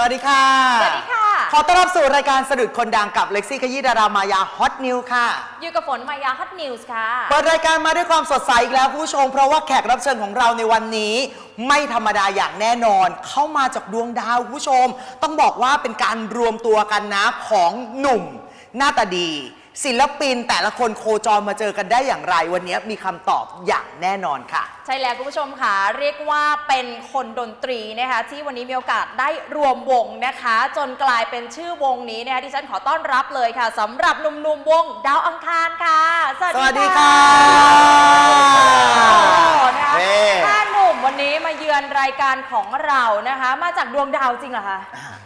สวัสดีค่ะ สวัสดีค่ะ ขอต้อนรับสู่รายการสะดุดคนดังกับเล็กซี่ขยี้ดารามายาฮอตนิวค่ะ อยู่กับฝนมายาฮอตนิวส์ค่ะ เปิดรายการมาด้วยความสดใสอีกแล้วคุณผู้ชม เพราะว่าแขกรับเชิญของเราในวันนี้ ไม่ธรรมดาอย่างแน่นอน เข้ามาจากดวงดาวคุณผู้ชม ต้องบอกว่าเป็นการรวมตัวกันนะของหนุ่มหน้าตาดี ศิลปินแต่ละคนโคจรมาเจอกันได้อย่างไร วันนี้มีคำตอบอย่างแน่นอนค่ะ ใช่แล้วคุณผู้ชมค่ะ เรียกว่าเป็นคนดนตรีนะคะที่วันนี้มีโอกาสได้รวมวงนะคะ จนกลายเป็นชื่อวงนี้นะคะที่ฉันขอต้อนรับเลยค่ะสำหรับหนุ่มๆวงดาวอังคารค่ะ สวัสดีค่ะ อนรายการของเรานะคะ มาจากดวงดาวจริงเหรอคะ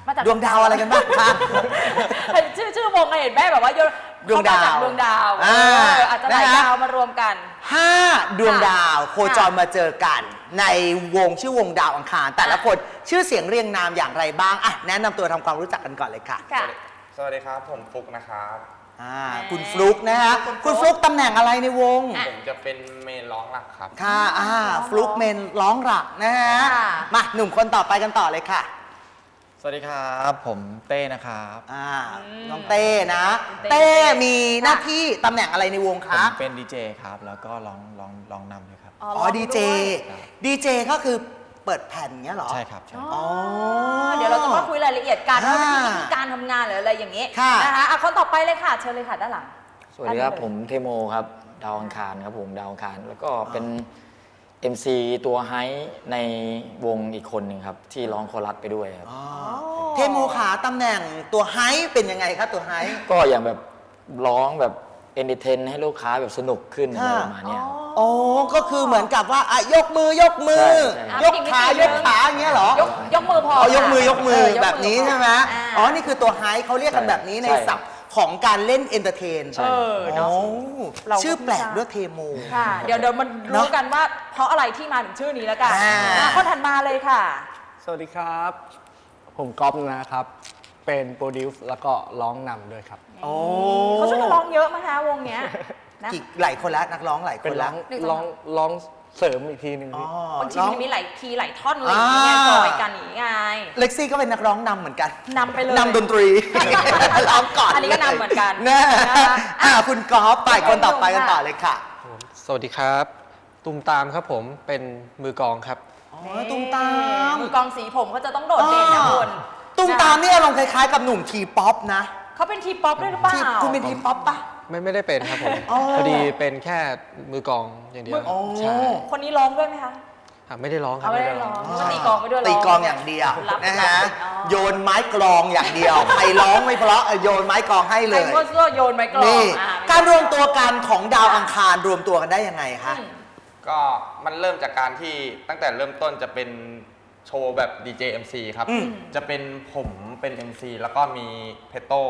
มาจากดวงดาวอะไรกันบ้างคะชื่อชื่อวงไงเห็นแม่แบบว่าโยนดวงดาวเขมจากดวงดาวอ่าเอออาจจะหลายนะคะดาวมารวมกัน ห้าดวงดาวโคจรมาเจอกัน ในวงชื่อวงดาวอังคาร แต่ละคนชื่อเสียงเรียงนามอย่างไรบ้างอะแนะนำตัวทำความรู้จักกันก่อนเลยค่ะ ค่ะ สวัสดีครับ ผมฟุกนะครับ อ่าแหมคุณฟลุกนะฮะคุณฟลุ๊กคุณฟลุกตำแหน่งอะไรในวงอะผมจะเป็นเมนร้องหลักครับ ค่ะอ่าฟลุกเมนร้องหลักนะฮะค่ะ มาหนุ่มคนต่อไปกันต่อเลยค่ะ สวัสดีครับผมเต้นะครับ อ่าอืมน้องเต้นะเต้ เต้มีหน้าที่ตำแหน่งอะไรในวงผคะมเป็นดีเจครับ แล้วก็ร้องร้องร้องนำด้วยครับ อ๋อร้งดีเจด้วยดีเจก็คือ เปิดแผ่นเงี้ยเหรอ ใช่ครับใช่ อ๋ออเดี๋ยวเราจะมาคุยรายละเอียดกันว่าอ่าวิธีการทำงานหรืออะไรอย่างนี้ค่ะ นะคะอะคนต่อไปเลยค่ะเชิญเลยค่ะด้านหลัง สวัสดีครับได้เลยผมเทโมครับ ดาวอังคารครับผมดาวอังคาร แล้วก็เป็น MC ตัวไฮในวงอีกคนหนึ่งครับ ที่ร้องคอรัสไปด้วยครับ อ๋อเทโมขาตำแหน่งตัวไฮเป็นยังไงคะตัวไฮ ก็อย่างแบบร้องแบบเอนเตอร์เทนให้ลูกค้าแบบสนุกขึ้นอะไรค่ะ ประมาณเนี้ยครับ โอ้ก็คือเหมือนกับว่าอะยกมือยกมือ ใช่ใช่ ยกขายกขาอย่างเงี้ยเหรอยกยกมือพออ๋อยกมือค่ะยกมือเแบบนี้ใช่ไหมอ่าอ๋อ นี่คือตัวไฮเขาเรียกกันแบบนี้ในใช่ ศัพท์ของการเล่นเอนเตอร์เทนใช่ เออเนาะโอ้เราก็ ชื่อแปลกไม่ทราบด้วยเทโม ค่ะ เดี๋ยวเดี๋ยวมันเนรู้อะกันว่าเพราะอะไรที่มาถึงชื่อนี้แล้วกันอ่า อะคนถัดมาเลยค่ะ สวัสดีครับ ผมก๊อฟนะครับ เป็นโปรดิวซ์แล้วก็ร้องนำด้วยครับ โอ้เขาช่วยกันร้องเยอะไหมคะวงเนี้ย นะกี่หลายคนแล้วนักร้องหลายคเป็นนร้แล้อวงหนึ่งสองร้องร้องเสริมอีกทีหนึ่งอ๋อพี่ บางทีร้อง มันมีหลายคีย์หลายท่อนอะไรอย่างเงี้ยอ่า จอยกันอย่างเงี้ยไง เล็กซี่ก็เป็นนักร้องนำเหมือนกันนำไปเลยนำดนตรี ร้องก่อนอันนี้ก็นำเหมือนกันนะนะคะอะคุณกอล์ฟไปคนต่อไปกันต่อเลยค่ะสวัสดีครับ ตุมตามครับผมเป็นมือกลองครับ อ๋อตุ้มตาม มือกลองสีผมเขาจะต้องโดดเด่นนะคุณตุ้มตามนี่อารมณ์คล้ายๆกับหนุ่มทีป๊อปนะ เขาเป็นทีป๊อปด้วยหรือเปล่า ที่คุณเป็นทีป๊อปปะ ไม่ไม่ได้เป็นครับผมอ๋อ พอดีเป็นแค่มือกลองอย่างเดียวอ๋อ ใช่คนนี้ร้องด้วยไหมคะ อะไม่ได้ร้องครัเอาบไม่ได้ร้องก็ตีกลองไปด้วยตีกลองอย่างเดียวรับนะฮะรับอ๋อ โยนไม้กลองอย่างเดียว ใครร้องไม่เพราะเออโยนไม้กลองให้เลไอ้ยพวกก็โยนไม้กลองนี่ อ่การรวมตัวกันของดาวอังคารรวมตัวกันได้ยังไงคะ อืม ก็มันเริ่มจากการที่ตั้งแต่เริ่มต้นจะเป็นโชว์แบบ DJ MC ครับ อืมจะเป็นผมเป็น MC แล้วก็มีเพโต้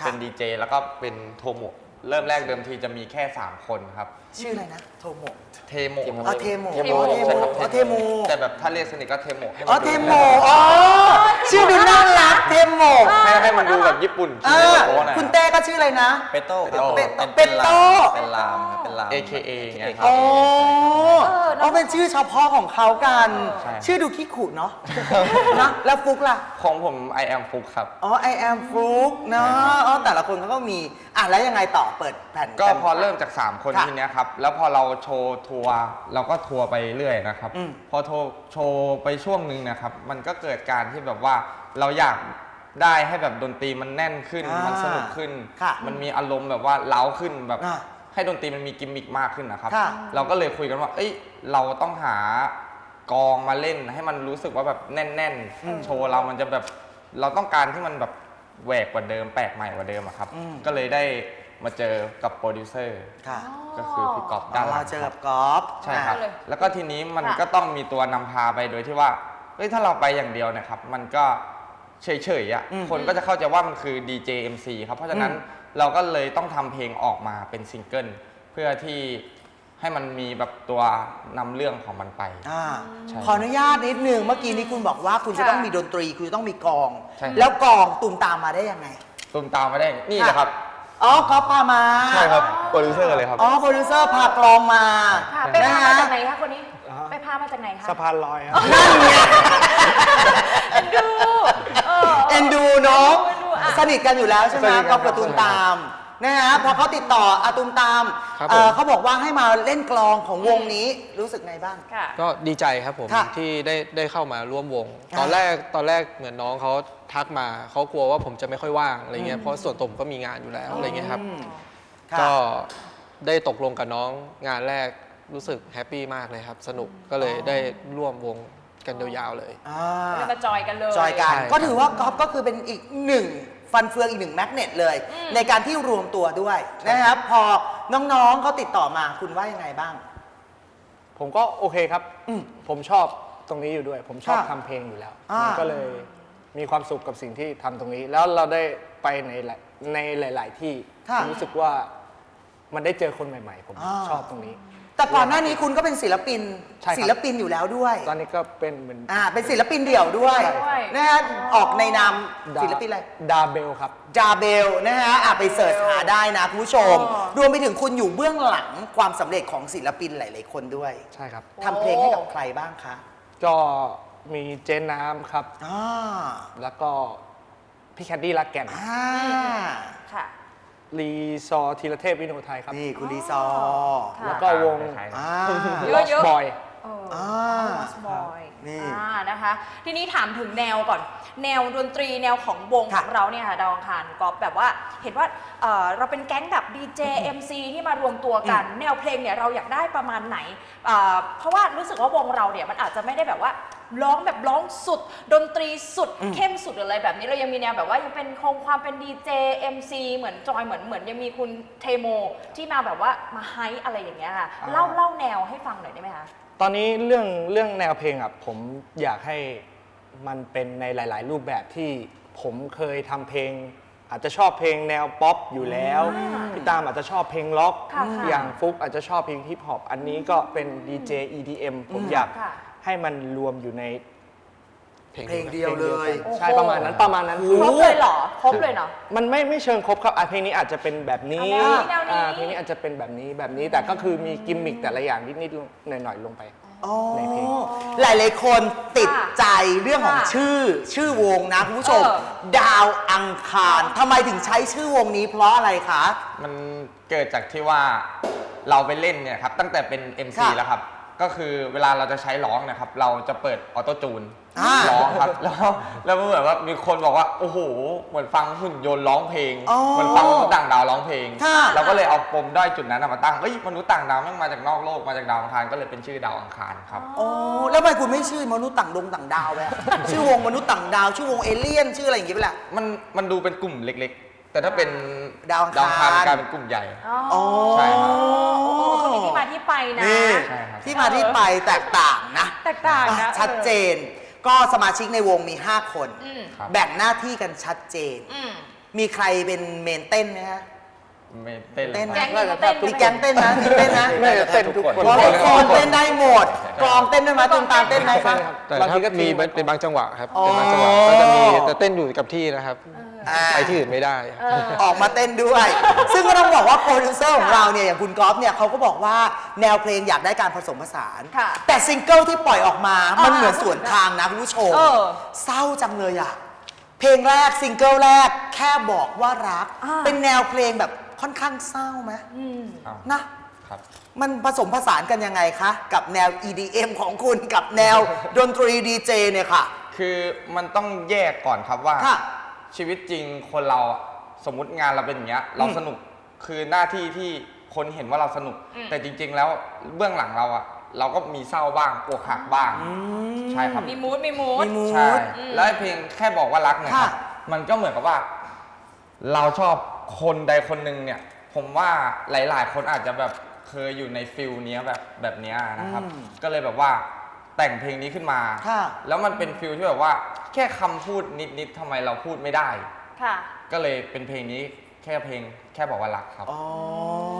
ครับเป็น DJ แล้วก็เป็นโทโมะ เริ่มแรกเดิมทีจะมีแค่ 3 คนครับ ชื่ออะไรนะโทโมะเทโมะเทโมะอ๋อเทโมเทอ๋โมอเทโมใช่ครับอ๋อเทโมแต่แบบถ้าเรียกสนิทก็เทโมะให้อ๋อมันเทดูโมอ๋อชื่อดูน่ารักเทโมให้ให้มันดูแบบญี่ปุ่นเอชื่ออโป๊ะหน่อยคุณเต้ก็ชื่ออะไรนะ เปโต้ครับผมเปเป็นเปโต้เป็นลามครับเป็นลาม AKA อย่างเงี้ยครับ โอ้เออเนอะอ๋อเป็นชื่อเฉพาะของเขากัน ใช่ ชื่อดูขี้ขู่เนาะนะแล้วฟุกล่ะ ของผม I am ฟุกครับ อ๋อ I am ฟุกเนาะอ๋อแต่ละคนเขาก็มี อะ แล้วยังไงต่อเปิดแผ่น ก็นพอเริ่มจาก 3 คนค่ะทีเนี้ยครับ แล้วพอเราโชว์ทัวร์เราก็ทัวร์ไปเรื่อยนะครับ อืม พอโทรโชว์ไปช่วงหนึ่งนะครับ มันก็เกิดการที่แบบว่าเราอยากได้ให้แบบดนตรีมันแน่นขึ้น อ่ามัมันสนุกขึ้น ค่ะมันมีอารมณ์แบบว่าเล้าขึ้นแบบ อ่าให้ดนตรีมันมีกิมมิคมากขึ้นนะครับ ค่ะเราก็เลยคุยกันว่า เอ้ย เราต้องหากองมาเล่นให้มันรู้สึกว่าแบบแน่นอืมๆโชว์เรามันจะแบบเราต้องการที่มันแบบแหวกกว่าเดิม แปลกใหม่กว่าเดิมอะครับ อืม ก็เลยได้มาเจอกับโปรดิวเซอร์ ค่ะก็คือพี่กอฟด้านหลังเจอคกัรับบกอล์ฟใช่ครับเลยแล้วก็ทีนี้มันค่ะ ก็ต้องมีตัวนำพาไปโดยที่ว่าเฮ้ยถ้าเราไปอย่างเดียวเนะครับ มันก็เฉยๆอะอืมคนก็จะเข้าใจว่ามันคือ DJ MC ครับ เพราะฉะนั้นอืม เราก็เลยต้องทำเพลงออกมาเป็นซิงเกิลเพื่อที่ ให้มันมีแบบตัวนำเรื่องของมันไป อ่าใช่ขออนุญาตนิดนึงเมื่อกี้นี้คุณบอกว่าคุณจะค่ะ ต้องมีดนตรี คุณจะต้องมีกลอง ใช่ครับ แล้วกลองตุ่มตามมาได้ยังไง ตุมตามมาได้ นี่แหละครับ อ๋อกอล์ฟพามาใช่ครับโปรดิวเซอร์เลยครับ อ๋อโปรดิวเซอร์พากลองมาค่ะไปพามาจากไหนคะคนนี้ อ่าฮะ ไปพามาจากไหนคะสะพานลอยครับนั่นไงเอ็นดูเออ เอ็นดูเนาะเอ็นดูอะ สนิทกันอยู่แล้วใช่ไหมสนิทกันก๊อฟกับตูมตาม นะฮะพอเขาติดต่ออาตูมตามครับเอ่อผมเขาบอกว่าให้มาเล่นกลองของวงนี้รู้สึกไงบ้าง ค่ะ ก็ดีใจครับผมค่ะที่ได้ได้เข้ามาร่วมวงอ่าตอนแรกตอนแรกเหมือนน้องเขาทักมาเขากลัวว่าผมจะไม่ค่อยว่างอะไรเงี้ยเพราะส่วนตัวผมก็มีงานอยู่แล้วอะไรเงี้ยครับ อืมค่ะก็ได้ตกลงกับน้องงานแรกรู้สึกแฮปปี้มากเลยครับ สนุกก็เลยได้ร่วมวงกันยาวๆเลย อ่า ก็เลยมาจอยกันเลย จอยกัน ใช่ ก็ถือว่าก๊อฟก็คือเป็นอีกหนึ่ง ฟันเฟืองอีกหนึ่งแมกเนตเลย อืม ในการที่รวมตัวด้วยนะครับ พอน้องๆเขาติดต่อมาคุณว่ายังไงบ้าง ผมก็โอเคครับ อืมผมชอบตรงนี้อยู่ด้วย ผมชอบค่ะทำเพลงอยู่แล้วอ่าผมก็เลยมีความสุขกับสิ่งที่ทำตรงนี้ แล้วเราได้ไปในหลายในหลาย ๆ ที่ค่ะผมรู้สึกว่ามันได้เจอคนใหม่ ๆ ผมอ่า ชอบตรงนี้ แต่ก่อนหน้านี้คุณก็เป็นศิลปิน ใช่ครับ ศิลปินอยู่แล้วด้วยตอนนี้ก็เป็นเหมือนอ่าเป็นศิลปินเดี่ยวด้วยด้วยนะฮะออกในนามดาศิลปินอะไร ดาเบลครับ จาเบลนะฮะอะไปเสิร์ชหาได้นะคุณผู้ชม อ๋อ รวมไปถึงคุณอยู่เบื้องหลังความสำเร็จของศิลปินหลาย ๆ คนด้วยใช่ครับ ทำเพลงให้กับใครบ้างคะก็มีเจนน้ำครับ อ่าแล้วก็พี่แคดดี้รักแก่น อ่าค่ะ รีซอร์ธีรเทพวิโนไทยครับ นี่คุณลีซอค่ะ แล้วก็วงคล้ายๆอ่า เยอะ Lost Boy เออ อ่าลอสบอย นี่ อ่านะคะ ทีนี้ถามถึงแนวก่อน แนวดนตรีแนวของวงขค่ะองเราเนี่ยค่ะดาวอังคารกอบแบบว่าเห็นว่าเอ่อเราเป็นแก๊งแบบดีเจ MC ที่มารวมตัวกัน แนวเพลงเนี่ยเราอยากได้ประมาณไหนเอ่อเพราะว่ารู้สึกว่าวงเราเนี่ยมันอาจจะไม่ได้แบบว่าร้องแบบร้องสุด ดนตรีสุดเข้มสุดหรืออะไรแบบนี้เรายังมีแนวแบบว่ายังเป็นคงความเป็นดีเจ MC เหมือนจอยเหมือนเหมือนยังมีคุณเทโมที่มาแบบว่ามาไฮอะไรอย่างเงี้ยค่ะอ่าเล่าเล่าแนวให้ฟังหน่อยได้ไหมคะ ตอนนี้เรื่องเรื่องแนวเพลงอะผมอยากให้มันเป็นในหลาย ๆ รูปแบบที่ผมเคยทำเพลง อาจจะชอบเพลงแนวป๊อปอยู่แล้วพี่ตามอาจจะชอบเพลงล็อก ค่ะค่ะอย่างฟุกอาจจะชอบเพลงฮิปฮอปอันนี้ก็เป็นดีเจ EDM ผมอยากค่ะ ให้มันรวมอยู่ใน เพลงเดียวเลยกันใช่ประมาณนั้นประมาณนั้นครบเลยเหรอ ครบเลยเนาะ มันไม่ไม่เชิงครบครับอะเพลงนี้อาจจะเป็นแบบนี้เอาแนวนี้แนวนี้ อ่าเพลงนี้อาจจะเป็นแบบนี้แบบนี้แต่ก็คือมีกิมมิคแต่ละอย่างนิดๆหน่อยๆลงไป อ๋อในเพลง หลายๆคนติดค่ะใจเรื่องของค่ะชื่อ ชื่อวงนะคุณผู้ชม เออ ดาวอังคารทำไมถึงใช้ชื่อวงนี้เพราะอะไรคะ มันเกิดจากที่ว่าเราไปเล่นเนี่ยครับตั้งแต่เป็น MC ค่ะ แล้วครับ ก็คือเวลาเราจะใช้ร้องเนะครับ เราจะเปิดออโต้จูนอ่า ร้องครับแล้วแล้วมันเหมือนว่ามีคนบอกว่าโอ้โหเหมือนฟังหุ่นยนต์ร้องเพลงอ๋อเหมือนฟังมนุษย์ต่างดาวร้องเพลง ค่ะ เราก็เลยเอาปมด้อยจุดนั้นนะมาตั้งเฮ้ยมนุษย์ต่างดาวแม่งมาจากนอกโลกมาจากดาวอังคารก็เลยเป็นชื่อดาวอังคารครับ โอ้แล้วทำไมคุณไม่ชื่อมนุษย์ต่างดงต่างดาวไปอะ ชื่อวงมนุษย์ต่างดาว ชื่อวงเอเลี่ยนชื่ออะไรอย่างงี้ไปแหละ มันมันดูเป็นกลุ่มเล็กๆ แต่ถ้าเป็นดาวอังคาร คารมันกลายเป็นกลุ่มใหญ่ อ๋อใช่ครับโอ้เขามีที่มาที่ไปนะ นี่ใช่ครับ ที่มาที่ไปแตกต่างนะแตกต่างนะอะชัดเจน ก็สมาชิกในวงมี 5 คน อืม ครับ แบ่งหน้าที่กันชัดเจน อืม มีใครเป็นเมนเต้นไหมฮะ ไม่เต้นเลยเต้นคแก๊รับงนี้เขาเต้นมีแก๊งเต้นนะมีเต้นนะน่าจะเต้นทุกคน วอลเลย์บอลเต้นได้หมดกลองเต้นได้ไหมตูมตามเต้นไหมคะแต่บางทีถ้าก็มีทิ้งไว้เป็นบางจังหวะครับอ๋อเป็นบางจังหวะก็จะมีแต่เต้นอยู่กับที่นะครับอ่า ไปที่อื่นไม่ได้ เออ ออกมาเต้นด้วย ซึ่งก็ต้องบอกว่าโปรดิวเซอร์ของเราเนี่ยอย่างคุณก๊อฟเนี่ยเขาก็บอกว่าแนวเพลงอยากได้การผสมผสาน ค่ะแต่ซิงเกิลที่ปล่อยออกมา มันอ่าเหมือนสวนทางนะคุณผู้ชม เออเศร้าจังเลยอะเพลงแรกซิงเกิลแรกแค่บอกว่ารัก อ่า เป็นแนวเพลงแบบค่อนข้างเศร้าไหมอืมอ้าวนะ ครับ มันผสมผสานกันยังไงคะ กับแนว EDM ของคุณกับแนว ดนตรีดีเจเนี่ยค่ะ คือมันต้องแยกก่อนครับว่า ค่ะ ชีวิตจริงคนเราอะสมมุติงานเราเป็นอย่างเงี้ย เราสนุกคือหน้าที่ที่คนเห็นว่าเราสนุก อืม แต่จริง ๆ แล้วเบื้องหลังเราอะเราก็มีเศร้าบ้างอกหักบ้าง ใช่ครับ มีมูดมีมูด มีมูใช่ดอืม แล้วไอ้เพลงแค่บอกว่ารักเนี่ยครับค่ะมันก็เหมือนกับว่า เราชอบคนใดคนหนึ่งเนี่ย ผมว่าหลาย ๆ คนอาจจะแบบเคยอยู่ในฟิลเนี้ยแบบแบบเนี้ยนะครับ อืม ก็เลยแบบว่า แต่งเพลงนี้ขึ้นมา ค่ะ แล้วมันเป็นฟิลที่แบบว่า แค่คำพูดนิดๆทำไมเราพูดไม่ได้ ค่ะ ก็เลยเป็นเพลงนี้แค่เพลงแค่บอกว่ารักครับ อ๋อ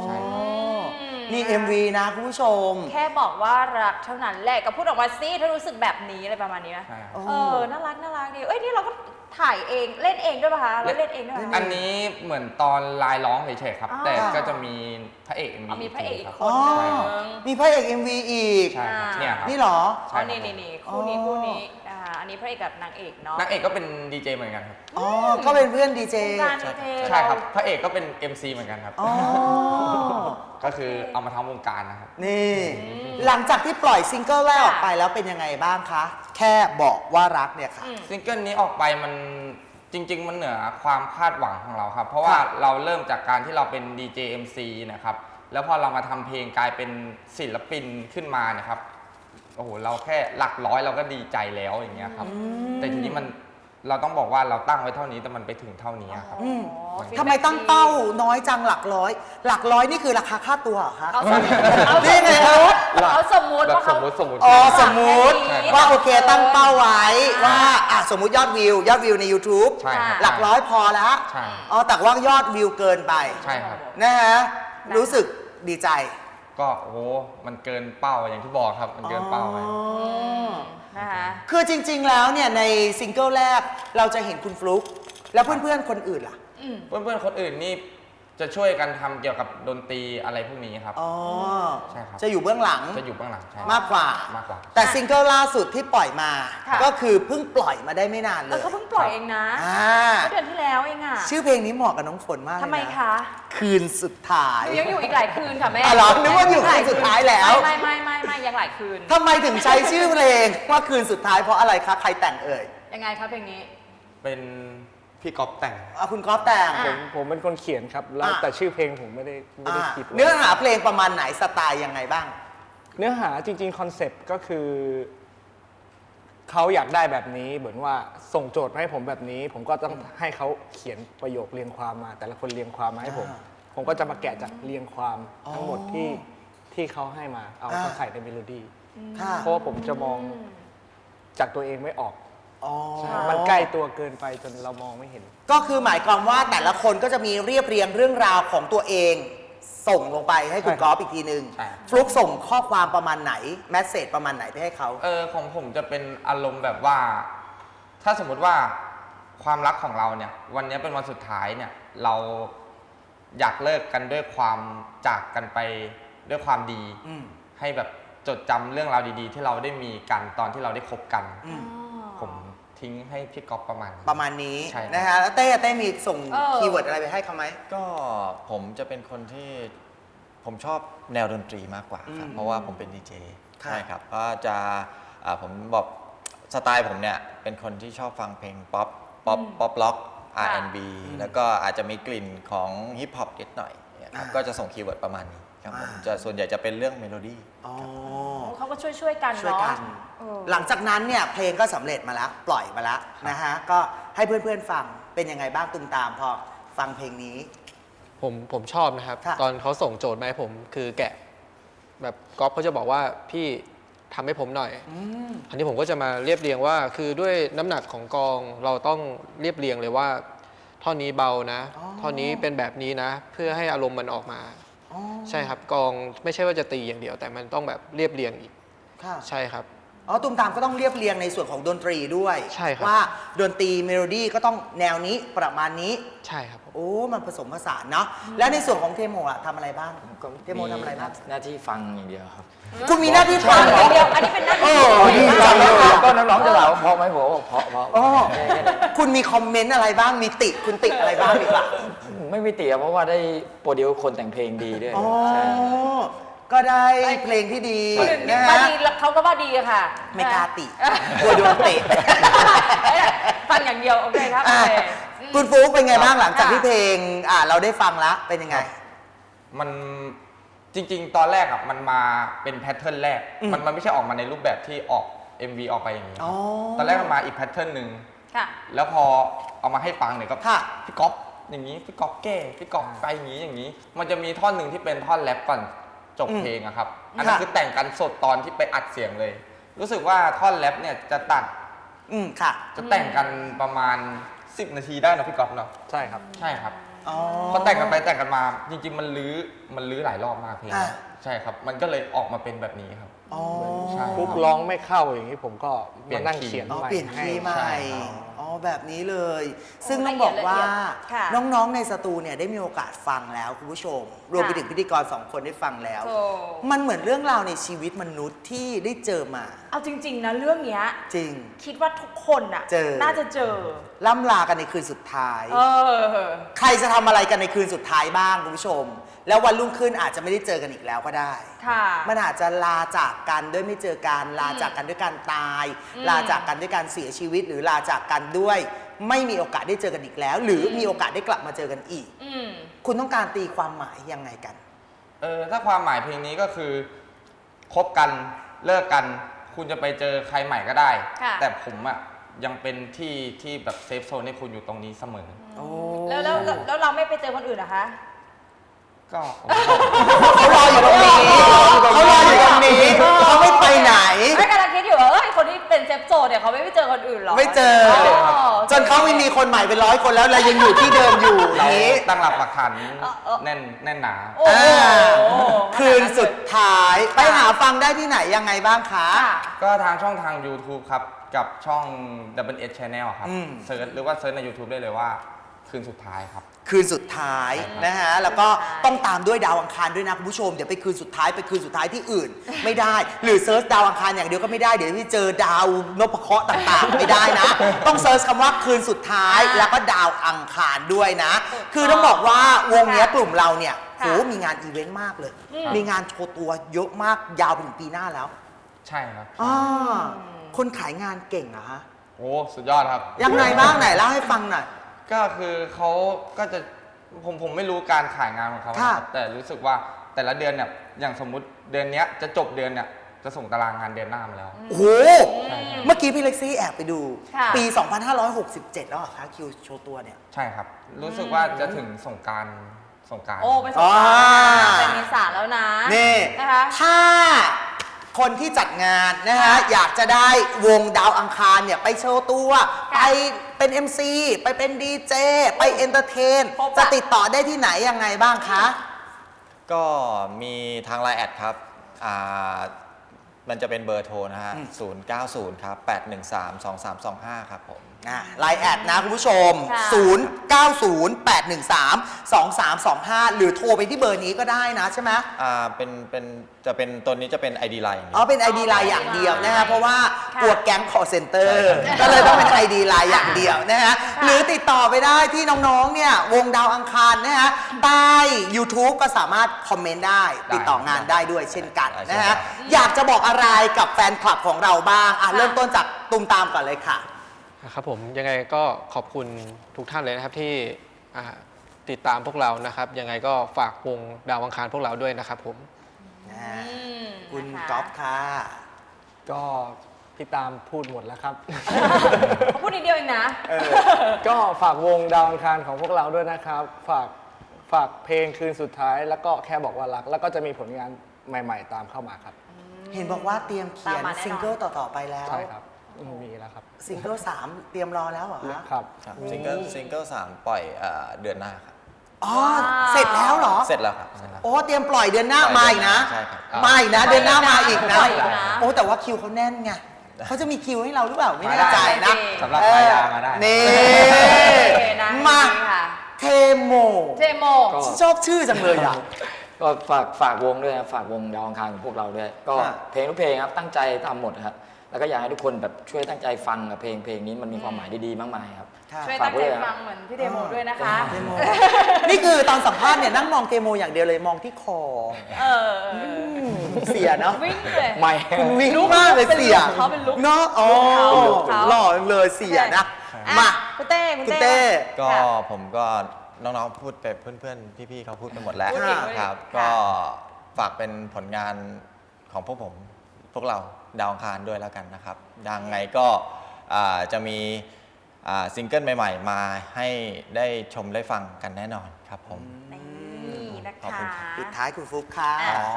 ใช่ครับนี่ MV นะคุณผู้ชม แค่บอกว่ารักเท่านั้นแหละก็พูดออกมาซิถ้ารู้สึกแบบนี้อะไรประมาณนี้ไหมใช่ครับโอ้เออ น่ารักน่ารักดี เอ้ยนี่เราก็ ถ่ายเองเล่นเองด้วยป่ะคะเราเล่นเองด้วยป่ะอันนี้เหมือนตอนลายร้องเฉยๆครับ อ๋อ แต่ก็จะมีพระเอก MV อ๋อมีพระเอกอีกครับคนอ๋อใช่ครับมีพระเอก MV อีก ใช่ครับเนี่ยครับ นี่เหรอ ใช่อ๋อครับ นี่นี่นี่คู่นี้อ๋อคู่นี้อ่าอั นนนี้พระเอกกับนางเอกเนาะนางเอกก็เป็นดีเจเหมือนกันครับ อ๋อ ก็เป็นเพื่อนดีเจวงการดีเจใช่ครับ พระเอกก็เป็น MC เหมือนกันครับ อ๋อ ก็คือเอามาทำวงการนะครับ นี่ หลังจากที่ปล่อยซิงเกิลแรกออกไปแล้วเป็นยังไงบ้างคะ แค่บอกว่ารักเนี่ยค่ะ อืม ซิงเกิลนี้ออกไปมันจริง ๆ มันเหนือความคาดหวังของเราครับ เพราะว่าครับเราเริ่มจากการที่เราเป็นดีเจ MC นะครับ แล้วพอเรามาทำเพลงกลายเป็นศิลปินขึ้นมาเนะครับ โอ้โหเราแค่หลักร้อยเราก็ดีใจแล้วอย่างเงี้ยครับ แต่ทีนี้มันเราต้องบอกว่าเราตั้งไว้เท่านี้แต่มันไปถึงเท่านี้ครับ อืมอ๋อทำไมตั้งเป้าน้อยจังหลักร้อย หลักร้อยนี่คือราคาค่าตัวเหรอคะ เขาสมมติเขาสนี่มไงมครับติเขาสมมติแบบว่าสเขา มมติสมมติ อ๋อสมมุติใช่ว่าโอเคตั้งเป้าไว้อ่าว่าอะสมมุติยอดวิวยอดวิวใน YouTube ใช่ครับหลักร้อยพอแล้วใช่ อ๋อแต่ว่ายอดวิวเกินไปใช่ครับ นะฮะรู้สึกดีใจ ก็โอ้โหมันเกินเป้าอย่างที่บอกครับมันเกินเป้าไป อ๋อนะคะคือจริง ๆ แล้วเนี่ยในซิงเกิลแรกเราจะเห็นคุณฟลุ๊กแล้วเพื่อนๆคนอื่นล่ะ อืม เพื่อนๆ คนอื่นนี่ จะช่วยกันทำเกี่ยวกับดนตรีอะไรพวกนี้ครับ อ๋อใช่ครับ จะอยู่เบื้องหลังจะอยู่เบื้องหลังใช่มากกว่ามากกว่า แต่ซิงเกิลล่าสุดที่ปล่อยมา ค่ะ ก็คือเพิ่งปล่อยมาได้ไม่นานเลเออยเขาเพิ่งปล่อยเองนะอ่าเมื่อเดือนที่แล้วเองอะชื่อเพลงนี้เหมาะกับน้องฝนมากเลยทำไมนคะคืนสุดท้าย หนูยังอยู่อีกหลายคืนค่ะแม่อ๋อเหรอนึกว่าอยู่คืนสุดท้ายแล้วไม่ไม่ไม่ไม่ยังหลายคืนทำไมถึงใช้ชื่อเพลงว่าคืนสุดท้ายเพราะอะไรคะ ใครแต่งเอ่ย ยังไงคะเพลงนี้ เป็น พี่ก๊อฟแต่ง อะคุณก๊อฟแต่งอะผมผมเป็นคนเขียนครับ แล้วอะแต่ชื่อเพลงผมไม่ได้ไม่ได้อะคิดไว้เนื้อหาเพลงประมาณไหนสไตล์ยังไงบ้าง เนื้อหาจริงๆ คอนเซปต์ก็คือ เขาอยากได้แบบนี้เหมือนว่าส่งโจทย์มาให้ผมแบบนี้ ผมก็ต้องให้เขาเขียนประโยคเรียงความมา แต่ละคนเรียงความมาให้ผม อ่าผมก็จะมาแกะจากเรียงความอ๋อทั้งหมดที่ที่เขาให้มาเอาอ่า มาใส่ในเมโลดี้ค่ะเพราะว่าผมจะมองจากตัวเองไม่ออก อ๋อ มันใกล้ตัวเกินไปจนเรามองไม่เห็น ก็คือหมายความว่าแต่ละคนก็จะมีเรียบเรียงเรื่องราวของตัวเอง ส่งลงไปให้คุณใช่ครับก๊อฟอีกทีหนึ่งใช่ ฟลุกส่งข้อความประมาณไหนแมสเซจประมาณไหนไปให้เขา เออของผมจะเป็นอารมณ์แบบว่า ถ้าสมมุติว่าความรักของเราเนี่ย วันนี้เป็นวันสุดท้ายเนี่ย เราอยากเลิกกันด้วยความจากกันไปด้วยความดี อืม ให้แบบจดจำเรื่องราวดีๆ ที่เราได้มีกันตอนที่เราได้คบกัน อืมผม ทิ้งให้พี่ก๊อฟประมาณนี้ประมาณนี้ใช่ครับ นะฮะแล้วเต้เต้มีส่งเออ คีย์เวิร์ดอะไรไปให้เขาไหม ก็ผมจะเป็นคนที่ผมชอบแนวดนตรีมากกว่าครับอืมเพราะว่าผมเป็นดีเจค่ะ ใช่ครับก็จะอ่าผมบอกสไตล์ผมเนี่ยเป็นคนที่ชอบฟังเพลงป๊อปป๊อปป๊อปล็อก ค่ะ R&B แล้วก็อาจจะมีกลิ่นของฮิปฮอปนิดหน่อยเนี่ยครับอ่า ก็จะส่งคีย์เวิร์ดประมาณนี้ ครับผมอ่าจะส่วนใหญ่จะเป็นเรื่องเมโลดี้ อ๋อ เขาก็ช่วยช่วยๆกันช่วยเนาะกัน เออหลังจากนั้นเนี่ยเพลงก็สำเร็จมาแล้ว ปล่อยมาแล้วนะฮะ ก็ให้เพื่อนๆฟังเป็นยังไงบ้างตุมตามพอฟังเพลงนี้ ผมผมชอบนะครับ ค่ะ ตอนเขาส่งโจทย์มาให้ผมคือแกะ แบบก๊อฟเขาจะบอกว่าพี่ทำให้ผมหน่อยอันนี้ผมก็จะมาเรียบเรียงว่า คือด้วยน้ำหนักของกองเราต้องเรียบเรียงเลยว่า ท่อนนี้เบานะ อ๋อ ท่อนนี้เป็นแบบนี้นะ เพื่อให้อารมณ์มันออกมาอ๋อ ใช่ครับกองไม่ใช่ว่าจะตีอย่างเดียว แต่มันต้องแบบเรียบเรียงอีกค่ะใช่ครับ อ๋อตุมตามก็ต้องเรียบเรียงในส่วนของดนตรีด้วยใช่ครับ ว่าดนตรีเมโลดี้ก็ต้องแนวนี้ประมาณนี้ ใช่ครับผม โอ้ มันผสมผสานเนาะแล้วในส่วนของเทโมอะทำอะไรบ้างก็เทโมทำอะไรบ้างหน้าที่ฟังอย่างเดียวครับคุณมีหน้าที่ฟัฟังงอเหรอย่างเดียวอันนี้เป็นหน้าที่โอ้ดีจังเลยค่ะก็น้องๆจะถามว่าเพราะไหมผมบอกเพราะเพราะอ๋อแค่แค่นั้นคุณมีคอมเมนต์อะไรบ้าง มีติ คุณติอะไรบ้างดีกว่า ไม่มีเตี๋ยเพราะว่าได้โปรดิวคนแต่งเพลงดีด้วยอ๋อ ใช่ ก็ได้เพลงที่ดีคนอื่นนะว่าฮะ ดีแล้วเขาก็ว่าดีอะค่ะไม่กล้าติกลัวโดนเตะฟังอย่างเดียวโอเคครับโออะเคอืม คุณฟุ๊กเป็นไงบ้างหลังจากที่ค่ะเพลงอ่าเราได้ฟังแล้วเป็นยังไง มันจริง ๆ ตอนแรกอะมันมาเป็นแพทเทิร์นแรก อืมมันมันไม่ใช่ออกมาในรูปแบบที่ออก MV ออกไปอย่างนี้ อ๋อตอนแรกมันมาอีกแพทเทิร์นหนึ่งค่ะ แล้วพอเอามาให้ฟังเนี่ยก็ค่ะ พี่ก๊อฟ อย่างนี้พี่ก๊อฟแก้พี่ก๊อฟไปอย่างนี้อย่างนี้ มันจะมีท่อนหนึ่งที่เป็นท่อนแรปก่อนจบอืมเพลงอะครับอันนั้นค่ะคือแต่งกันสดตอนที่ไปอัดเสียงเลย รู้สึกว่าท่อนแรปเนี่ยจะตัดอืมค่ะ จะแต่งกันประมาณ 10 นาทีได้นะพี่ก๊อฟเนาะใช่ครับ ใช่ครับอ๋อพอแต่งกันไปแต่งกันมา จริง ๆ มันลื้อมันลื้อหลายรอบมากเพลงอะใช่ครับ มันก็เลยออกมาเป็นแบบนี้ครับอ๋อใช่ฟุกร้องไม่เข้าอย่างนี้ผมก็เปลี่มายนนั่งคีย์เขียนอ๋อใหม่เปลี่ยนให้คีย์ใหม่ใช่ครับอ๋อ แบบนี้เลย ซึ่งต้องบอกว่าละเอียดค่ะน้องๆในสตูเนี่ยได้มีโอกาสฟังแล้วคุณผู้ชม รวมไปค่ะถึงพิธีกรสองคนได้ฟังแล้วโธ่มันเหมือนเรื่องราวในชีวิตมนุษย์ที่ได้เจอมาเอาจริง ๆ นะเรื่องเนี้ย จริง คิดว่าทุกคนน่ะ เจอ น่าจะเจอ ล่ำลากันในคืนสุดท้าย เออ ใครจะทำอะไรกันในคืนสุดท้ายบ้างคุณผู้ชม แล้ววันรุ่งขึ้นอาจจะไม่ได้เจอกันอีกแล้วก็ได้ ค่ะ มันอาจจะลาจากกันด้วยไม่เจอกันลาจากกันด้วยการตาย อืม ลาจากกันด้วยการเสียชีวิต หรือลาจากกันด้วย ไม่มีโอกาสได้เจอกันอีกแล้ว หรือมีโอกาสได้กลับมาเจอกันอีก อืม คุณต้องการตีความหมายยังไงกัน เออถ้าความหมายเพลงนี้ก็คือคบกันเลิกกัน คุณจะไปเจอใครใหม่ก็ได้ ค่ะ แต่ผมอะยังเป็นที่ที่แบบเซฟโซนให้คุณอยู่ตรงนี้เสมอแล้วแล้วแล้วแล้วเราไม่ไปเจอคนอื่นนะคะ ก็เขารออยู่ตรงนี้เขารออยู่ตรงนี้เขาไม่ไปไหน ไม่กำลังคิดอยู่ว่าเอ้ยคนที่เป็นเซฟโซนเนี่ยเขาไม่ไปเจอคนอื่นหรอไม่เจอจ นเขาไม่มีคนใหม่เป็นร้อยคนแล้วแล้วยังอยู่ที่เดิมอยู่เรานี้ ตั้งหลักปักฐานเออเออแน่นแน่นหนา โอ้โห คืนสุดท้ายไปหาฟังได้ที่ไหนยังไงบ้างคะค่ะก็ทางช่องทาง YouTube ครับ กับช่อง Double H Channel ครับอืม เซิร์ชหรือว่าเซิร์ชใน YouTube ได้เลยว่า คืนสุดท้ายครับ คืนสุดท้ายนะฮะ แล้วก็ต้องตามด้วยดาวอังคารด้วยนะคุณผู้ชม เดี๋ยวไปคืนสุดท้ายไปคืนสุดท้ายที่อื่น ไม่ได้ หรือเซิร์ชดาวอังคารอย่างเดียวก็ไม่ได้ เดี๋ยวที่เจอดาวนพเคราะห์ต่างๆ ไม่ได้นะ ต้องเซิร์ชคำว่าคืนสุดท้ายอ่าแล้วก็ดาวอังคารด้วยนะถูกต้องคือต้องบอกว่าวงเนี้ยค่ะกลุ่มเราเนี่ยโหค่ะมีงานอีเวนต์มากเลยอืมมีงานโชว์ตัวเยอะมากยาวไปถึงปีหน้าแล้ว ใช่ครับอ่าคนขายงานเก่งเหรอะฮะโอ้สุดยอดครับ ยังไงบ้างไหนเล่าให้ฟังหน่อย ก็คือเขาก็จะผมผมไม่รู้การขายงานของเขาค่ะ นะครับแต่รู้สึกว่าแต่ละเดือนเนี่ยอย่างสมมุติเดือนเนี้ยจะจบเดือนเนี่ยจะส่งตารางงานเดือนหน้ามาแล้ว โอ้โหเมื่อกี้พี่เล็กซี่แอบไปดู ค่ะ ปี 2567 แล้วเหรอคะคิวโชว์ตัวเนี่ย ใช่ครับ รู้สึกว่าจะถึงส่งกรารส่งกราร โอ้ไปสงอ่กราานต์เป็นเมษาแล้วนะนี่ นะคะ ถ้า คนที่จัดงานนะฮะ อยากจะได้วงดาวอังคารเนี่ยไปโชว์ตัว ไปเป็น MC ไปเป็นดีเจ ไปเอนเตอร์เทน ครบอะ จะติดต่อได้ที่ไหนยังไงบ้างคะ ก็มีทางไลน์แอดครับอ่ามันจะเป็นเบอร์โทรนะฮะอืม090 ครับ 813 2325 ครับผม ไลน์แอดนะคุณผู้ชม ค่ะ 0908132325 หรือโทรไปที่เบอร์นี้ก็ได้นะใช่ไหม อ่าเป็นเป็นจะเป็นตัวนี้จะเป็น ID Line อย่างอ๋อ เดียว เป็น ID ไลน์อย่างเดียวนะฮะ เพราะว่าค่ะกลัวแก๊ง call center ใช่ครับ ก็เลยต้องเป็น ID ไลน์อย่างเดียวนะฮะค่ะหรือติดต่อไปได้ที่น้อง ๆ เนี่ย วงดาวอังคารนะฮะ ใต้ YouTube ก็สามารถคอมเมนต์ได้ ได้ติดต่องานได้ด้วยเช่นกันได้นะฮะใช่ครับ อยากจะบอกอะไรกับแฟนคลับของเราบ้าง อะ เริ่มต้นจากตุมตามก่อนเลยค่ะ ครับผมยังไงก็ขอบคุณทุกท่านเลยนะครับที่อ่าติดตามพวกเรานะครับ ยังไงก็ฝากวงดาวอังคารพวกเราด้วยนะครับผมนะฮะอืมคุณนะคะก๊อฟค่ะ ก็พี่ตามพูดหมดแล้วครับเขาพูดนิดเดียวเองนะ ก็ฝากวงดาวอังคารของพวกเราด้วยนะครับ ฝากฝากเพลงคืนสุดท้าย แล้วก็แค่บอกว่ารัก แล้วก็จะมีผลงานใหม่ ๆ ตามเข้ามาครับ เห็นบอกว่าเตรียมเขียนตามมาแน่นอนซิงเกิลต่อ ๆ ไปแล้ว ใช่ครับอื มมีแล้วครับซิงเกิลสามเตรียมรอแล้วเหรอคะครับครับซิงเกิลซิงเกิลสามปล่อยเอ่อเดือนหน้าครับ อ๋อเสร็จแล้วเหรอ เสร็จแล้วครับเสร็จแล้ว โอ้เตรียมปล่อยเดือนหน้ามาอีกนะใช่ครับมาอีกนะ เดือนหน้ามาอีกนะปล่อยอีกนะ โอ้แต่ว่าคิวเขาแน่นไงเขาจะมีคิวให้เราหรือเปล่าไม่แน่ใจมาได้นะสำหรับมายามาได้ นี่โอเคนะมาดีค่ะเทโมเจโม ก็ชอบชื่อจังเลยอะ ก็ฝากฝากวงด้วยนะฝากวงดาวอังคารของพวกเราด้วย ก็ค่ะ เพลงทุกเพลงครับตั้งใจทำหมดครับ แล้วก็อยากให้ทุกคนแบบช่วยตั้งใจฟังกับเพลงเพลงนี้มันมีความหมายดีๆมากมายครับค่ะช่วยฝาตั้กงไว้ใจเลยครับฟังเหมือนพี่เดโมด้วยนะคะเทโม นี่คือตอนสัมภาษณ์เนี่ยนั่งมองเทโมอย่างเดียวเลยมองที่คอ เออเสียเนาะวิ่งเลย ไม่คุณวิ่งมากเลยเสียเขาเป็นลุคเนาะอ๋อเป็นลุคเขาหล่อจังเลยเสียนะอะมาคุณเต้คุคุณณเต้เต้ก็ค่ะผมก็น้องๆพูดไปเพื่อนๆพี่ๆเขาพูดไปหมดแล้วพูดอีกพูดอีกครับค่ะก็ฝากเป็นผลงานของพวกผมพวกเรา ดาวอังคารด้วยแล้วกันนะครับยังไงก็อ่าจะมีอ่าซิงเกิลใหม่ ๆ มาให้ได้ชมได้ฟังกันแน่นอนครับผม นี่นะขอบคะคุณครับ ปิดท้ายคุณฟุกค่ะอะอ๋อ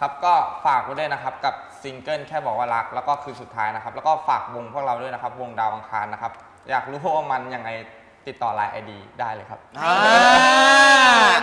ครับก็ฝากไว้ด้วยนะครับกับซิงเกิลแค่บอกว่ารักแล้วก็คือสุดท้ายนะครับ แล้วก็ฝากวงพวกเราด้วยนะครับ วงดาวอังคารนะครับ อยากรู้ว่ามันยังไง ติดต่อไลน์ไอดีได้เลยครับ อ่า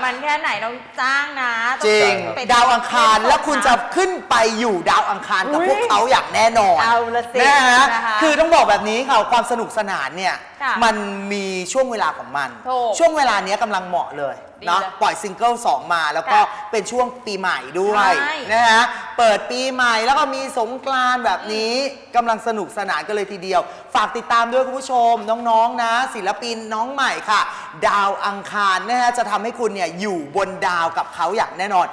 มันแค่ไหนเราจ้างนะจริงเป็นดาวอังคารเป็นแล้วคุณจะขึ้นไปอยู่ดาวอังคารกับอุ๊ยพวกเขาอย่างแน่นอนเอาละสินะฮะนะคะ คือต้องบอกแบบนี้ค่ะความสนุกสนานเนี่ย ค่ะมันมีช่วงเวลาของมัน ถูกช่วงเวลาเนี้ยกำลังเหมาะเลย ดีเนาะเลยปล่อยซิงเกิล2มาแล้วก็ค่ะเป็นช่วงปีใหม่ด้วยใช่ นะฮะเปิดปีใหม่แล้วก็มีสงกรานต์แบบนี้กำลังสนุกสนานกันเลยทีเดียว ฝากติดตามด้วยคุณผู้ชมน้องๆนะ ศิลปินน้องใหม่ค่ะ ดาวอังคารนะฮะจะทำให้คุณเนี่ยอยู่บนดาวกับเขาอย่างแน่นอน